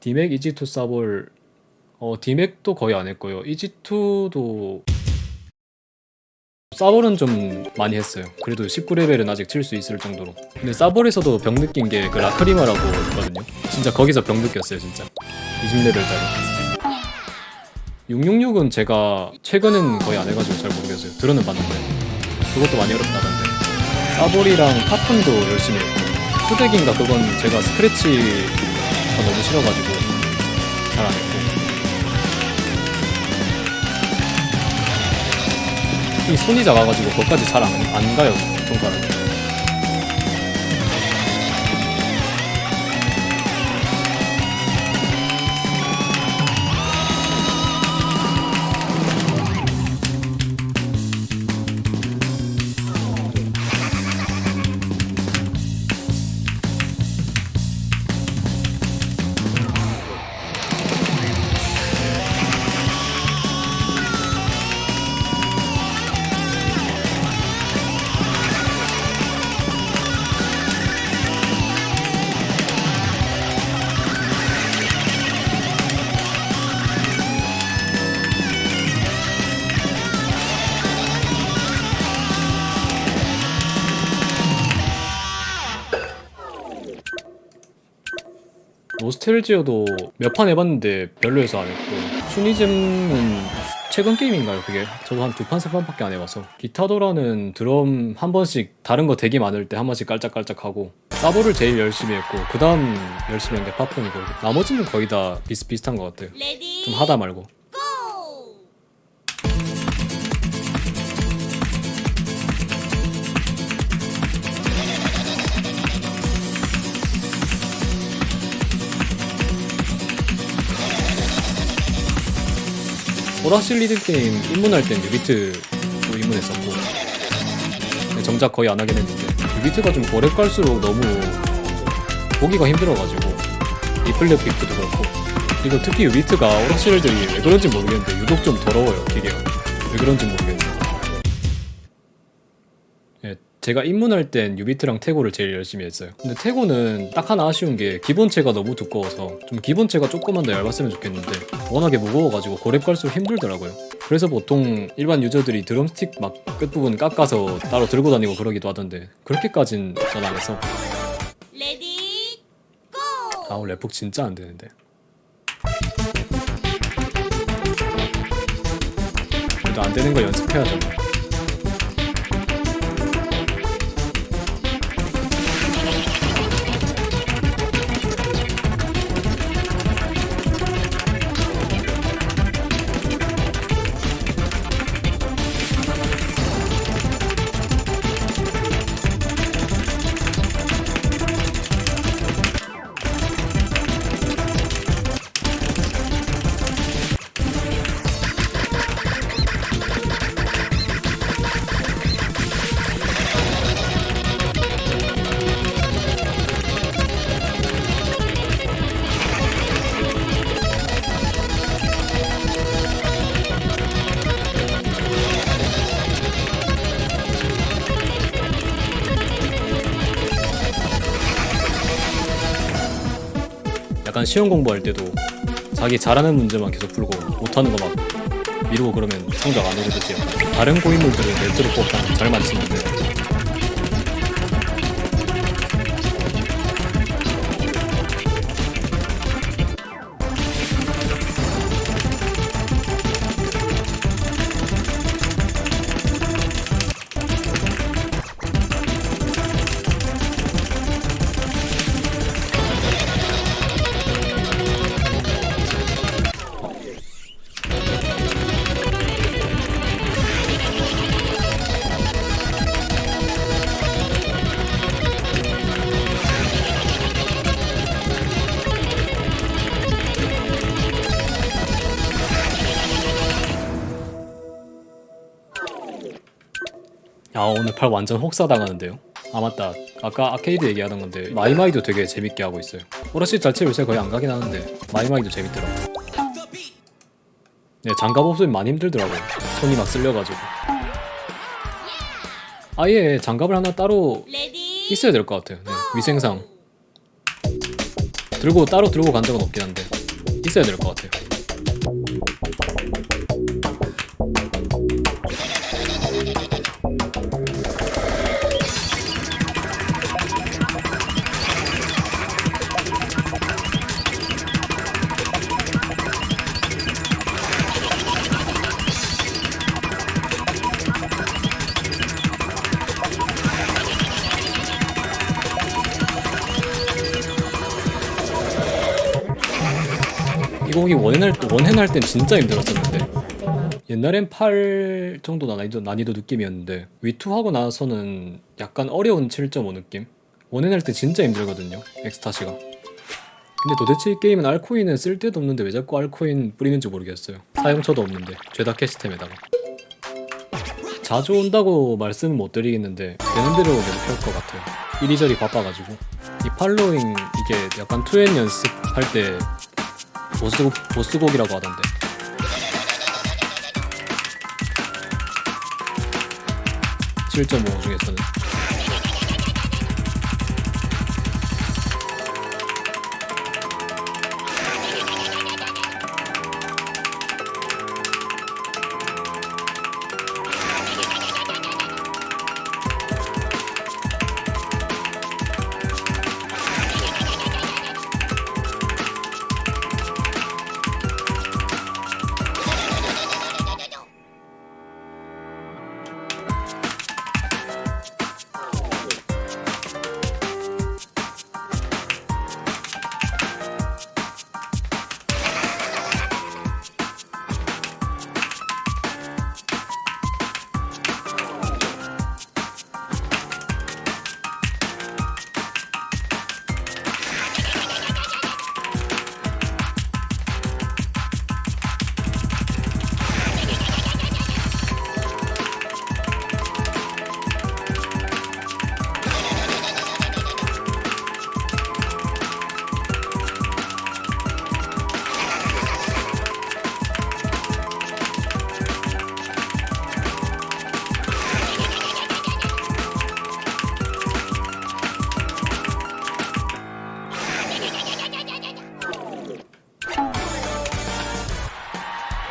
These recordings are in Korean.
디맥 이지2 싸볼 어 디맥도 거의 안 했고요. 이지2도 싸볼은 좀 많이 했어요. 그래도 19레벨은 아직 칠 수 있을 정도로. 근데 싸볼에서도 병 느낀 게 그 라크리마라고 있거든요. 진짜 거기서 병 느꼈어요 진짜. 20레벨짜리. 666은 제가 최근엔 거의 안 해가지고 잘 모르겠어요. 들어는 봤는데. 그것도 많이 어렵다던데. 싸볼이랑 파푼도 열심히 했고. 후덱인가 그건 제가 스크래치 가 너무 싫어가지고 잘 안 했고. 이 손이 작아가지고 거기까지 잘안안 가요 손가락이 노스텔지어도 몇 판 해봤는데 별로여서 안 했고. 슈니즘은 최근 게임인가요? 그게? 저도 한 두 판 세 판밖에 안 해봐서. 기타도라는 드럼 한 번씩 다른 거 되게 많을 때 한 번씩 깔짝깔짝 하고. 사보를 제일 열심히 했고 그 다음 열심히 한게 파폰이고 나머지는 거의 다 비슷비슷한 것 같아요. 좀 하다 말고 고! 오락실 리드 게임 입문할 땐 유비트로 입문했었고 근데 정작 거의 안 하긴 했는데 유비트가 좀 오래 갈수록 너무 보기가 힘들어가지고 리플레 픽트도 그렇고. 그리고 특히 유비트가 오락실들이 왜 그런지 모르겠는데 유독 좀 더러워요 기계가. 왜 그런지 모르겠는데 제가 입문할 땐 유비트랑 태고를 제일 열심히 했어요. 근데 태고는 딱 하나 아쉬운 게 기본체가 너무 두꺼워서 좀 기본체가 조금만 더 얇았으면 좋겠는데 워낙에 무거워가지고 고렙 갈수록 힘들더라고요. 그래서 보통 일반 유저들이 드럼스틱 막 끝부분 깎아서 따로 들고 다니고 그러기도 하던데 그렇게까진 전안 해서. 레디 고! 아 원래 랩폭 진짜 안 되는데. 그래도 안 되는 거 연습해야죠 약간 시험 공부할 때도 자기 잘하는 문제만 계속 풀고 못하는 거 막 미루고 그러면 성적 안 오르듯이 약간 다른 고인물들은 넷트로 뽑다 잘 맞히는데 아 오늘 팔 완전 혹사당하는데요? 아 맞다. 아까 아케이드 얘기하던 건데 마이마이도 되게 재밌게 하고 있어요. 오락실 자체 요새 거의 안 가긴 하는데 마이마이도 재밌더라고. 네 장갑 없으면 많이 힘들더라고요. 손이 막 쓸려가지고. 아예 장갑을 하나 따로 있어야 될 것 같아요. 네, 위생상. 들고 따로 들고 간 적은 없긴 한데 있어야 될 것 같아요. 이 곡이 원해할 원해할 땐 진짜 힘들었었는데. 옛날엔 8 정도 난이도, 난이도 느낌이었는데 위투 하고 나서는 약간 어려운 7.5 느낌? 원해할 때 진짜 힘들거든요 엑스타시가. 근데 도대체 이 게임은 알코인은 쓸데도 없는데 왜 자꾸 알코인 뿌리는지 모르겠어요. 사용처도 없는데 죄다 캐시템에다가. 자주 온다고 말씀은 못 드리겠는데 되는 대로 계속 할 것 같아요. 이리저리 바빠가지고. 이 팔로잉 이게 약간 투엔 연습할 때 보스곡, 보스곡이라고 하던데. (7.5) 중에서는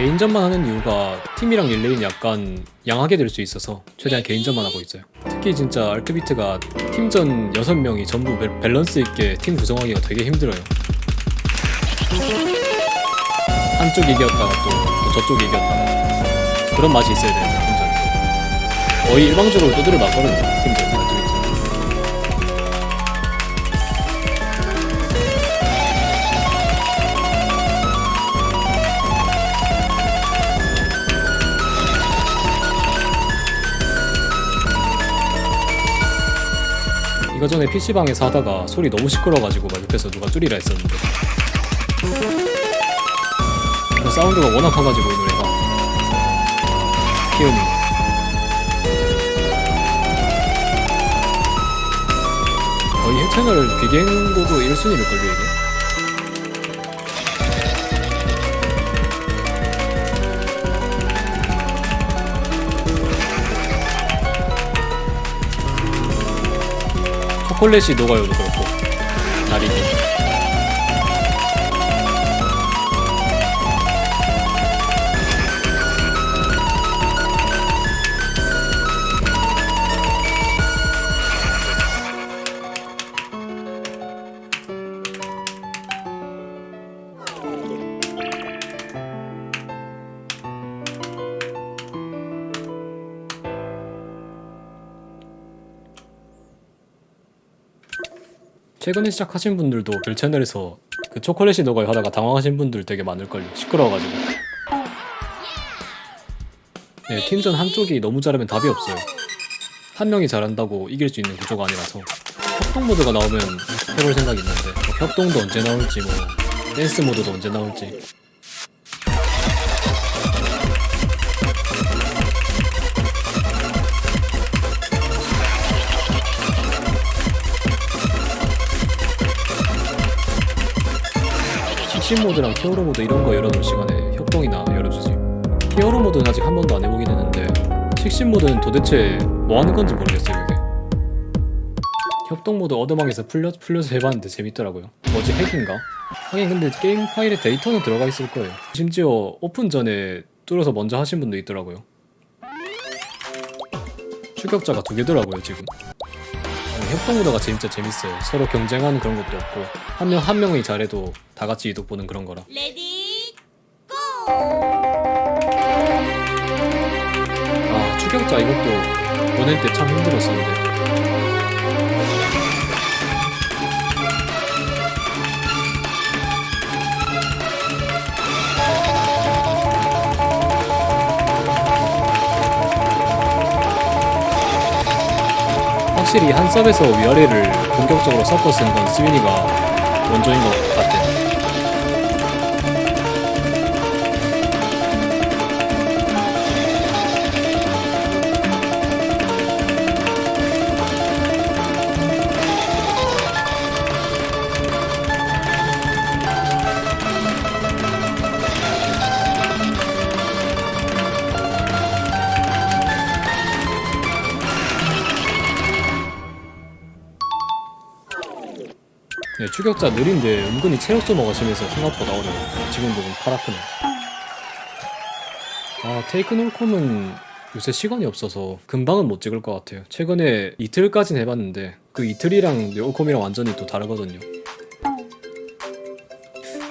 개인전만 하는 이유가 팀이랑 릴레이는 약간 양하게 될 수 있어서 최대한 개인전만 하고 있어요. 특히 진짜 알크비트가 팀전 6명이 전부 밸- 밸런스 있게 팀 구성하기가 되게 힘들어요. 한쪽이 이겼다가 또, 또 저쪽이 이겼다가 그런 맛이 있어야 되는데 팀전 거의 일방적으로 두드려 맞거든요 팀전 이거 전에 PC방에서 하다가 소리 너무 시끄러워가지고 막 옆에서 누가 줄이라 했었는데. 이거 사운드가 워낙 커가지고 이 노래가. 키움이 거의 해채널 비갱고도 1순위일걸요 이게 초콜릿이 녹아요도 그렇고 다리기 최근에 시작하신 분들도 별 채널에서 그 초콜릿이 녹아요 하다가 당황하신 분들 되게 많을걸요. 시끄러워가지고. 네 팀전 한쪽이 너무 잘하면 답이 없어요. 한 명이 잘한다고 이길 수 있는 구조가 아니라서. 협동 모드가 나오면 해볼 생각이 있는데 뭐 협동도 언제 나올지 뭐 댄스 모드도 언제 나올지 식신 모드랑 히어로 모드 이런 거 열어놓을 시간에 협동이나 열어주지. 히어로 모드는 아직 한 번도 안 해보긴 했는데 식신 모드는 도대체 뭐 하는 건지 모르겠어요 이게. 협동 모드 어드망에서 풀려, 풀려서 해봤는데 재밌더라고요 뭐지 핵인가? 하긴 근데 게임 파일에 데이터는 들어가 있을 거예요 심지어 오픈 전에 뚫어서 먼저 하신 분도 있더라고요 추격자가 두 개더라고요 지금 협동 모드가 진짜 재밌어요 서로 경쟁하는 그런 것도 없고 한 명한 명이 잘해도 다 같이 이득 보는 그런 거라. 레디 고! 아 추격자 이것도 보낼 때 참 힘들었었는데. 확실히 한 섭에서 위아래를 공격적으로 섞어 쓰는 건 스위니가 원조인 것 같아 추격자 느린데 은근히 체력 소모가 심해서 생각보다 어려워요. 지금 보면 팔 아프네. 아, 테이크 놀콤은 요새 시간이 없어서 금방은 못 찍을 것 같아요. 최근에 이틀까진 해봤는데 그 이틀이랑 놀콤이랑 완전히 또 다르거든요.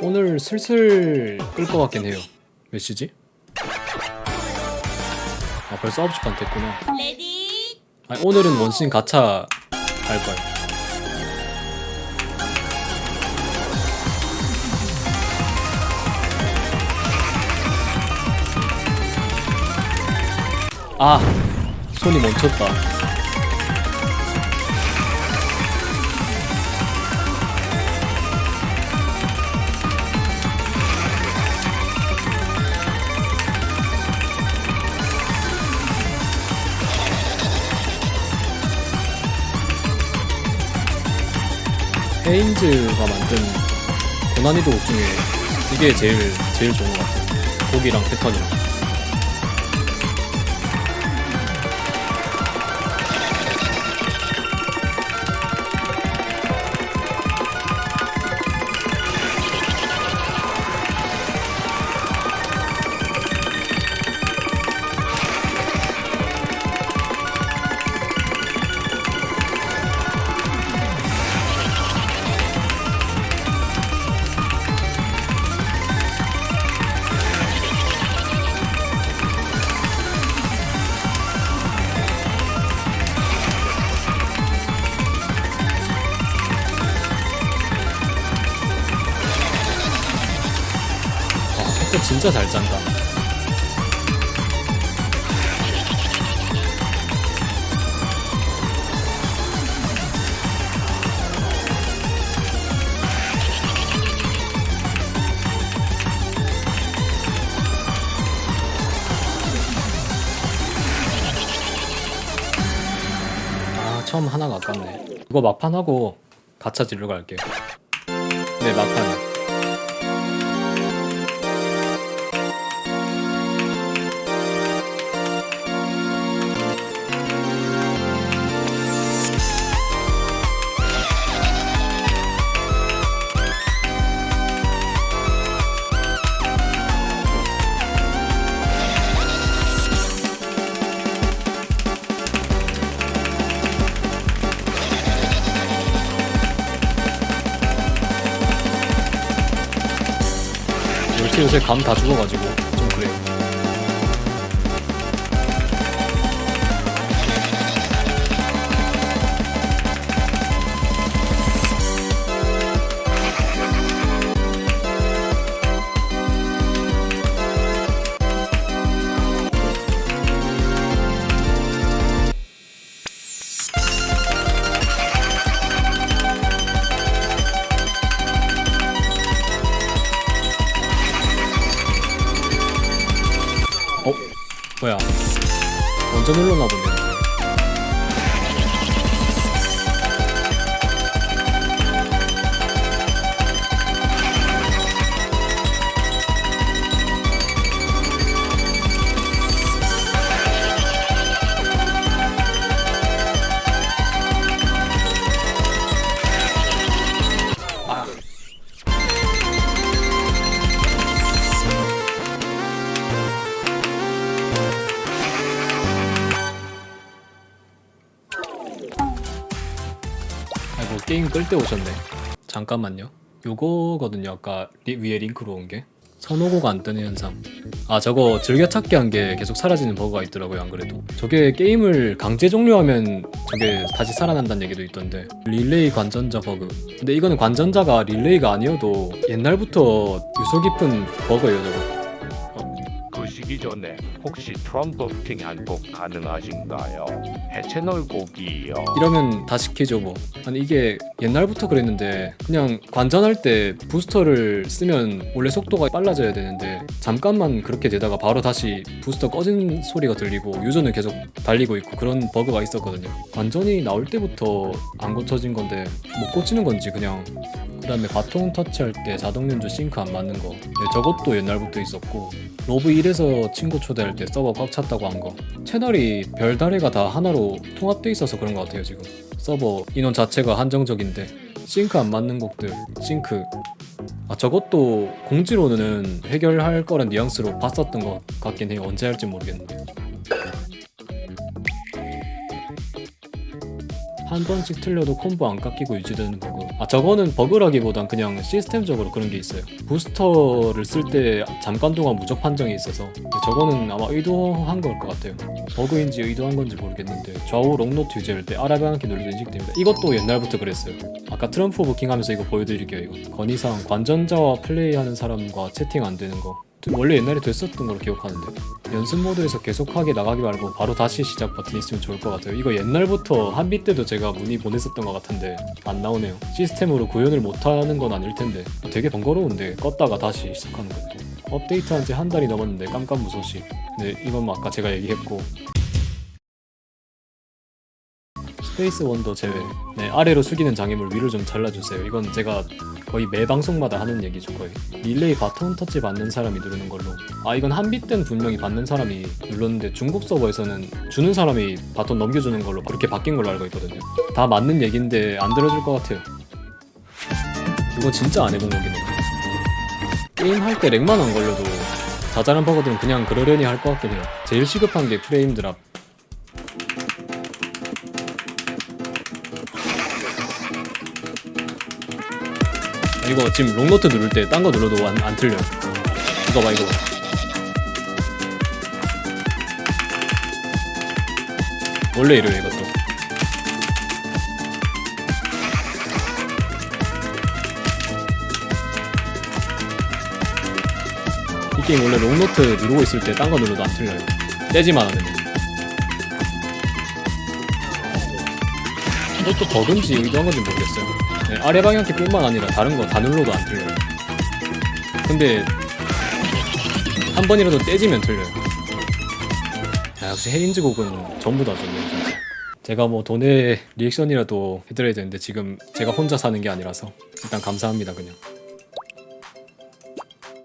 오늘 슬슬 끌 것 같긴 해요. 몇 시지? 아, 벌써 9시 반 됐구나. 아니, 오늘은 원신 가차 할 거예요. 아, 손이 멈췄다. 헤인즈가 만든 고난이도 곡 중에 이게 제일 제일 좋은 것 같아요. 곡이랑 패턴이랑. 진짜 잘 짠다. 아 처음 하나가 아깝네. 이거 막판하고 가차 질러 갈게요. 네 막판 요새 감 다 죽어가지고 뭐야 먼저 눌렀나 보네 게임 끌 때 오셨네. 잠깐만요. 요거거든요. 아까 리- 위에 링크로 온 게. 선호고가 안 뜨는 현상. 아 저거 즐겨찾기 한 게 계속 사라지는 버그가 있더라고요. 안 그래도. 저게 게임을 강제 종료하면 저게 다시 살아난다는 얘기도 있던데. 릴레이 관전자 버그. 근데 이거는 관전자가 릴레이가 아니어도 옛날부터 유서 깊은 버그예요. 저거. 전에 혹시 트럼프팅 한 곡 가능하신가요? 해채널 곡이요. 이러면 다 시키죠 뭐 아니 이게 옛날부터 그랬는데 그냥 관전할 때 부스터를 쓰면 원래 속도가 빨라져야 되는데 잠깐만 그렇게 되다가 바로 다시 부스터 꺼진 소리가 들리고 유저는 계속 달리고 있고 그런 버그가 있었거든요 관전이 나올 때부터 안 고쳐진 건데 못 고치는 건지 그냥 그 다음에 바통 터치할 때 자동 연주 싱크 안 맞는 거. 네, 저것도 옛날부터 있었고 로브 1에서 친구 초대할 때 서버 꽉 찼다고 한 거. 채널이 별다래가 다 하나로 통합돼 있어서 그런 것 같아요 지금. 서버 인원 자체가 한정적인데 싱크 안 맞는 곡들 싱크. 아 저것도 공지로는 해결할 거란 뉘앙스로 봤었던 것 같긴 해요. 언제 할지 모르겠는데. 한 번씩 틀려도 콤보 안 깎이고 유지되는 버그 아 저거는 버그라기보단 그냥 시스템적으로 그런 게 있어요. 부스터를 쓸 때 잠깐 동안 무적 판정이 있어서 저거는 아마 의도한 걸 것 같아요. 버그인지 의도한 건지 모르겠는데 좌우 롱노트 유지할 때 아라방키 눌러도 인식됩니다. 이것도 옛날부터 그랬어요. 아까 트럼프 부킹 하면서 이거 보여드릴게요 이거. 건의사항 관전자와 플레이하는 사람과 채팅 안 되는 거 원래 옛날에 됐었던 걸로 기억하는데 연습 모드에서 계속하게 나가기 말고 바로 다시 시작 버튼 있으면 좋을 것 같아요. 이거 옛날부터 한비 때도 제가 문의 보냈었던 것 같은데 안 나오네요. 시스템으로 구현을 못하는 건 아닐 텐데 되게 번거로운데 껐다가 다시 시작하는 것도. 업데이트한 지 한 달이 넘었는데 깜깜무소식 네 이건 뭐 아까 제가 얘기했고 스페이스 원더 제외 네 아래로 숙이는 장애물 위로 좀 잘라주세요. 이건 제가 거의 매 방송마다 하는 얘기죠 거의. 릴레이 바톤 터치 받는 사람이 누르는 걸로. 아 이건 한비 때는 분명히 받는 사람이 눌렀는데 중국 서버에서는 주는 사람이 바톤 넘겨주는 걸로 그렇게 바뀐 걸로 알고 있거든요. 다 맞는 얘긴데 안 들어줄 것 같아요. 이거 진짜 안 해본 거긴 해요. 게임 할 때 렉만 안 걸려도 자잘한 버거들은 그냥 그러려니 할 것 같긴 해요. 제일 시급한 게 프레임 드랍 이거 지금 롱노트 누를 때 딴 거 눌러도 안, 안 틀려. 이거 봐 이거 봐. 원래 이래요 이것도. 이 게임 원래 롱노트 누르고 있을 때 딴 거 눌러도 안 틀려요. 떼지만 않으면. 이것도 버그인지 의도한 건지 모르겠어요 네, 아래 방향키 뿐만 아니라 다른 거 다 눌러도 안 틀려요. 근데 한 번이라도 떼지면 틀려요. 야, 역시 헤린즈 곡은 전부 다 좋네요 진짜. 제가 뭐 돈에 리액션이라도 해드려야 되는데 지금 제가 혼자 사는 게 아니라서 일단 감사합니다 그냥